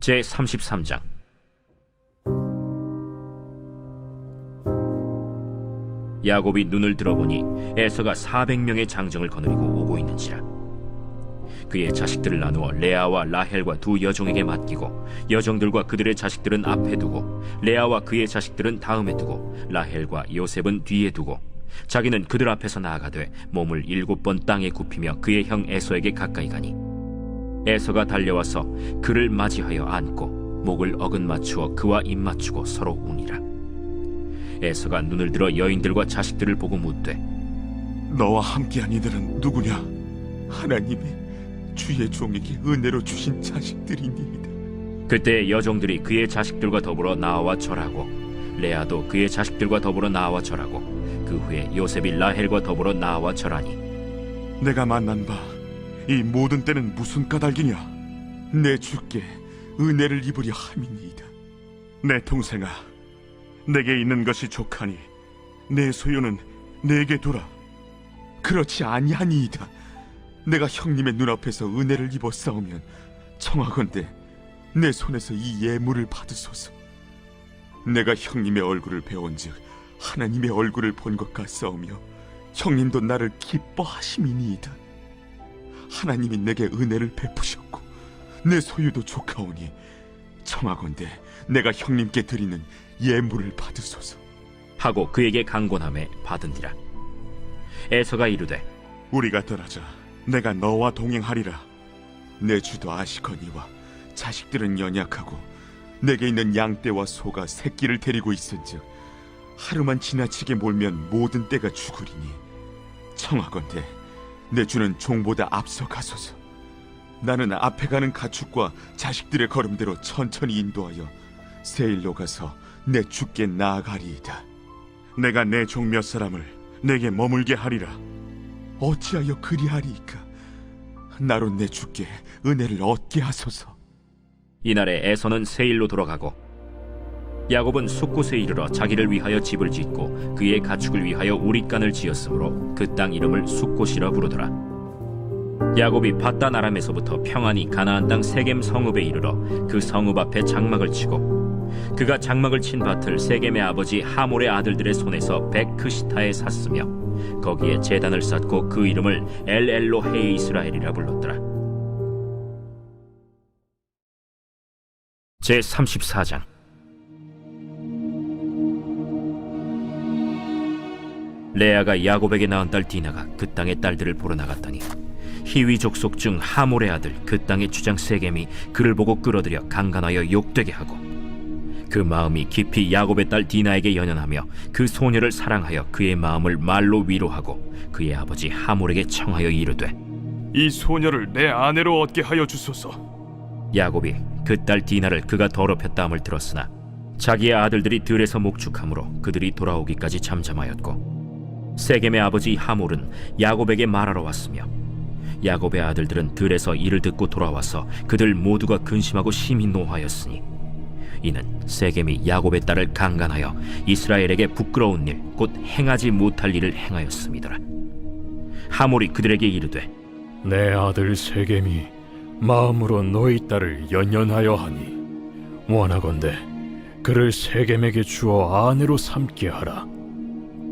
제 33장. 야곱이 눈을 들어보니 에서가 400명의 장정을 거느리고 오고 있는지라. 그의 자식들을 나누어 레아와 라헬과 두 여종에게 맡기고 여종들과 그들의 자식들은 앞에 두고 레아와 그의 자식들은 다음에 두고 라헬과 요셉은 뒤에 두고 자기는 그들 앞에서 나아가되 몸을 일곱 번 땅에 굽히며 그의 형 에서에게 가까이 가니 에서가 달려와서 그를 맞이하여 안고 목을 어긋 맞추어 그와 입 맞추고 서로 우니라 에서가 눈을 들어 여인들과 자식들을 보고 묻되 너와 함께한 이들은 누구냐? 하나님이 주의 종에게 은혜로 주신 자식들이니이다. 그때 여종들이 그의 자식들과 더불어 나와 절하고 레아도 그의 자식들과 더불어 나와 절하고 그 후에 요셉이 라헬과 더불어 나와 절하니 내가 만난 바 이 모든 때는 무슨 까닭이냐? 내 주께 은혜를 입으려 함이니이다. 내 동생아, 내게 있는 것이 족하니 내 소유는 내게 돌아. 그렇지 아니하니이다. 내가 형님의 눈앞에서 은혜를 입어 싸우면 청하건대 내 손에서 이 예물을 받으소서. 내가 형님의 얼굴을 배운즉 하나님의 얼굴을 본 것 같사오며 형님도 나를 기뻐하심이니이다. 하나님이 내게 은혜를 베푸셨고 내 소유도 좋가오니 청하건대 내가 형님께 드리는 예물을 받으소서. 하고 그에게 강권함에 받은디라 에서가 이르되 우리가 떠나자 내가 너와 동행하리라. 내 주도 아시거니와 자식들은 연약하고 내게 있는 양떼와 소가 새끼를 데리고 있은즉 하루만 지나치게 몰면 모든 떼가 죽으리니 청하건대 내 주는 종보다 앞서 가소서. 나는 앞에 가는 가축과 자식들의 걸음대로 천천히 인도하여 세일로 가서 내 주께 나아가리이다. 내가 내 종 몇 사람을 내게 머물게 하리라. 어찌하여 그리하리이까? 나로 내 주께 은혜를 얻게 하소서. 이날에 에서는 세일로 돌아가고 야곱은 숫곳에 이르러 자기를 위하여 집을 짓고 그의 가축을 위하여 우릿간을 지었으므로 그 땅 이름을 숫곳이라 부르더라. 야곱이 바단 아람에서부터 평안히 가나안 땅 세겜 성읍에 이르러 그 성읍 앞에 장막을 치고 그가 장막을 친 밭을 세겜의 아버지 하몰의 아들들의 손에서 베크시타에 샀으며 거기에 제단을 쌓고 그 이름을 엘엘로 헤 이스라엘이라 불렀더라. 제 34장 레아가 야곱에게 낳은 딸 디나가 그 땅의 딸들을 보러 나갔더니 히위 족속 중 하몰의 아들 그 땅의 주장 세겜이 그를 보고 끌어들여 강간하여 욕되게 하고 그 마음이 깊이 야곱의 딸 디나에게 연연하며 그 소녀를 사랑하여 그의 마음을 말로 위로하고 그의 아버지 하몰에게 청하여 이르되 이 소녀를 내 아내로 얻게 하여 주소서. 야곱이 그 딸 디나를 그가 더럽혔다 함을 들었으나 자기의 아들들이 들에서 목축함으로 그들이 돌아오기까지 잠잠하였고 세겜의 아버지 하몰은 야곱에게 말하러 왔으며 야곱의 아들들은 들에서 이를 듣고 돌아와서 그들 모두가 근심하고 심히 노하였으니 이는 세겜이 야곱의 딸을 강간하여 이스라엘에게 부끄러운 일 곧 행하지 못할 일을 행하였음이더라 하몰이 그들에게 이르되 내 아들 세겜이 마음으로 너희 딸을 연연하여 하니 원하건대 그를 세겜에게 주어 아내로 삼게 하라.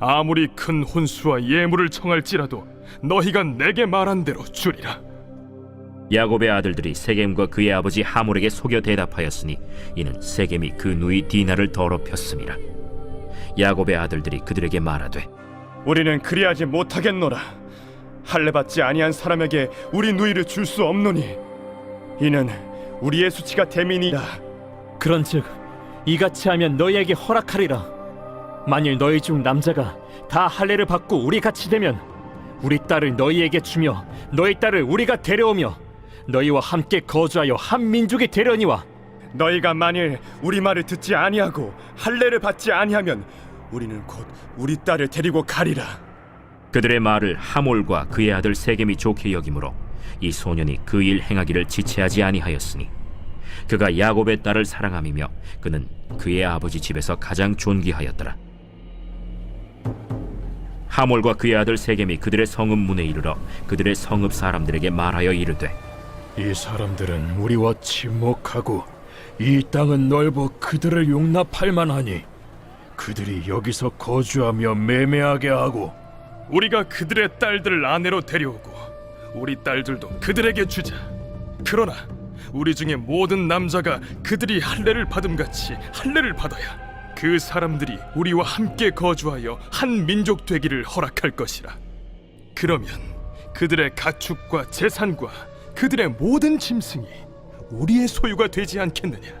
아무리 큰 혼수와 예물을 청할지라도 너희가 내게 말한 대로 주리라. 야곱의 아들들이 세겜과 그의 아버지 하몰에게 속여 대답하였으니 이는 세겜이 그 누이 디나를 더럽혔음이라 야곱의 아들들이 그들에게 말하되 우리는 그리하지 못하겠노라. 할례 받지 아니한 사람에게 우리 누이를 줄 수 없노니 이는 우리의 수치가 대민이라. 그런즉 이같이 하면 너희에게 허락하리라. 만일 너희 중 남자가 다 할례를 받고 우리 같이 되면 우리 딸을 너희에게 주며 너희 딸을 우리가 데려오며 너희와 함께 거주하여 한 민족이 되려니와 너희가 만일 우리 말을 듣지 아니하고 할례를 받지 아니하면 우리는 곧 우리 딸을 데리고 가리라. 그들의 말을 하몰과 그의 아들 세겜이 좋게 여기므로 이 소년이 그 일 행하기를 지체하지 아니하였으니 그가 야곱의 딸을 사랑함이며 그는 그의 아버지 집에서 가장 존귀하였더라 하몰과 그의 아들 세겜이 그들의 성읍 문에 이르러 그들의 성읍 사람들에게 말하여 이르되 이 사람들은 우리와 친목하고 이 땅은 넓어 그들을 용납할 만하니 그들이 여기서 거주하며 매매하게 하고 우리가 그들의 딸들을 아내로 데려오고 우리 딸들도 그들에게 주자. 그러나 우리 중에 모든 남자가 그들이 할례를 받음 같이 할례를 받아야 그 사람들이 우리와 함께 거주하여 한 민족 되기를 허락할 것이라. 그러면 그들의 가축과 재산과 그들의 모든 짐승이 우리의 소유가 되지 않겠느냐?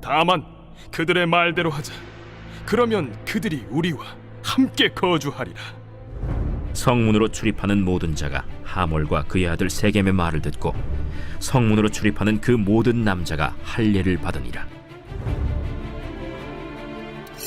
다만 그들의 말대로 하자. 그러면 그들이 우리와 함께 거주하리라. 성문으로 출입하는 모든 자가 하몰과 그의 아들 세겜의 말을 듣고 성문으로 출입하는 그 모든 남자가 할례를 받으니라.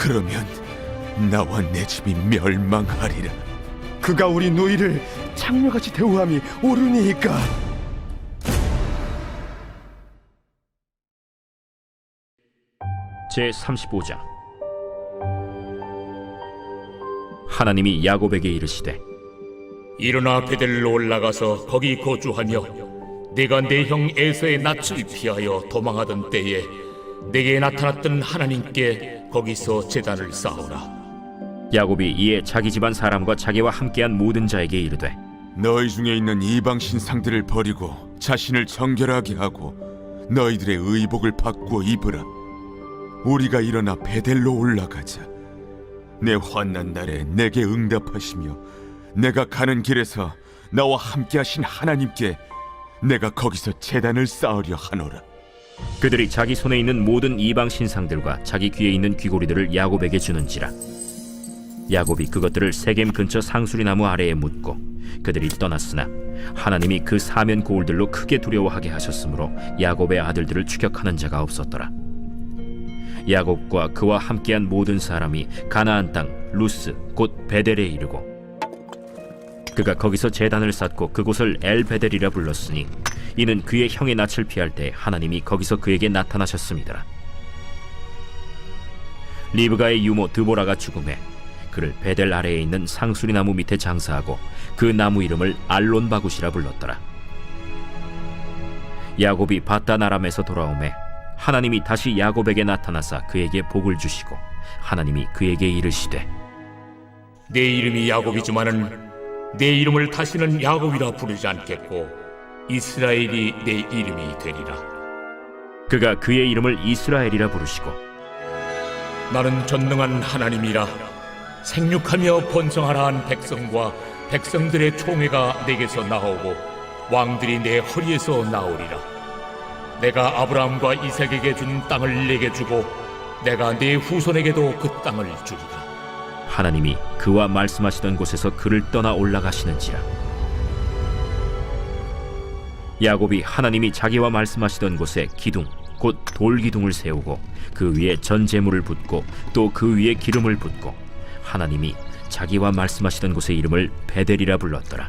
그러면 나와 내 집이 멸망하리라. 그가 우리 누이를 창녀같이 대우함이 옳으니까. 제 35장 하나님이 야곱에게 이르시되 일어나 베델로 올라가서 거기 거주하며 내가 내 형 에서의 낯을 피하여 도망하던 때에 내게 나타났던 하나님께 거기서 제단을 쌓아라 야곱이 이에 자기 집안 사람과 자기와 함께한 모든 자에게 이르되 너희 중에 있는 이방 신상들을 버리고 자신을 정결하게 하고 너희들의 의복을 바꾸어 입으라. 우리가 일어나 베델로 올라가자. 내 환난 날에 내게 응답하시며 내가 가는 길에서 나와 함께하신 하나님께 내가 거기서 제단을 쌓으려 하노라. 그들이 자기 손에 있는 모든 이방 신상들과 자기 귀에 있는 귀고리들을 야곱에게 주는지라. 야곱이 그것들을 세겜 근처 상수리 나무 아래에 묻고 그들이 떠났으나 하나님이 그 사면 고울들로 크게 두려워하게 하셨으므로 야곱의 아들들을 추격하는 자가 없었더라. 야곱과 그와 함께한 모든 사람이 가나안 땅 루스 곧 베델에 이르고 그가 거기서 제단을 쌓고 그곳을 엘베델이라 불렀으니 이는 그의 형의 낯을 피할 때 하나님이 거기서 그에게 나타나셨습니다. 리브가의 유모 드보라가 죽음에 그를 베델 아래에 있는 상수리 나무 밑에 장사하고 그 나무 이름을 알론 바굿이라 불렀더라. 야곱이 바단 아람에서 돌아오매 하나님이 다시 야곱에게 나타나사 그에게 복을 주시고 하나님이 그에게 이르시되 내 이름이 야곱이지만은 내 이름을 다시는 야곱이라 부르지 않겠고 이스라엘이 내 이름이 되리라. 그가 그의 이름을 이스라엘이라 부르시고 나는 전능한 하나님이라. 생육하며 번성하라 한 백성과 백성들의 총회가 내게서 나오고 왕들이 내 허리에서 나오리라. 내가 아브라함과 이삭에게 준 땅을 내게 주고 내가 내 후손에게도 그 땅을 주리라 하나님이 그와 말씀하시던 곳에서 그를 떠나 올라가시는지라. 야곱이 하나님이 자기와 말씀하시던 곳에 기둥 곧 돌기둥을 세우고 그 위에 전제물을 붓고 또 그 위에 기름을 붓고 하나님이 자기와 말씀하시던 곳의 이름을 베델이라 불렀더라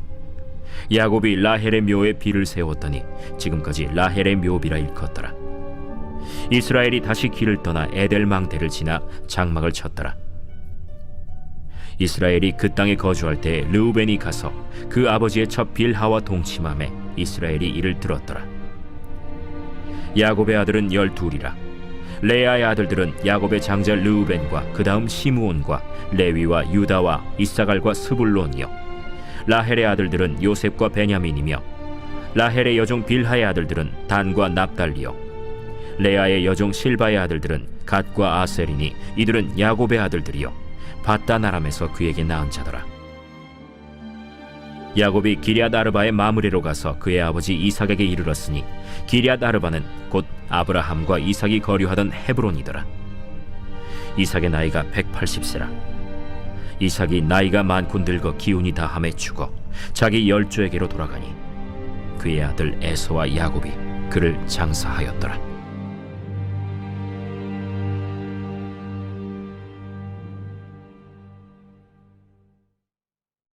야곱이 라헬의 묘에 비를 세웠더니 지금까지 라헬의 묘비라 일컫더라. 이스라엘이 다시 길을 떠나 에델 망대를 지나 장막을 쳤더라. 이스라엘이 그 땅에 거주할 때 르우벤이 가서 그 아버지의 첫 빌하와 동침함에 이스라엘이 이를 들었더라. 야곱의 아들은 열둘이라. 레아의 아들들은 야곱의 장자 르우벤과 그 다음 시므온과 레위와 유다와 이사갈과 스불론이요. 라헬의 아들들은 요셉과 베냐민이며 라헬의 여종 빌하의 아들들은 단과 납달리요. 레아의 여종 실바의 아들들은 갓과 아셀이니 이들은 야곱의 아들들이요. 바다나람에서 그에게 낳은 자더라. 야곱이 기리앗 아르바의 마무리로 가서 그의 아버지 이삭에게 이르렀으니 기리앗 아르바는 곧 아브라함과 이삭이 거류하던 헤브론이더라. 이삭의 나이가 180세라. 이삭이 나이가 많고 늙어 기운이 다함에 죽어 자기 열조에게로 돌아가니 그의 아들 에서와 야곱이 그를 장사하였더라.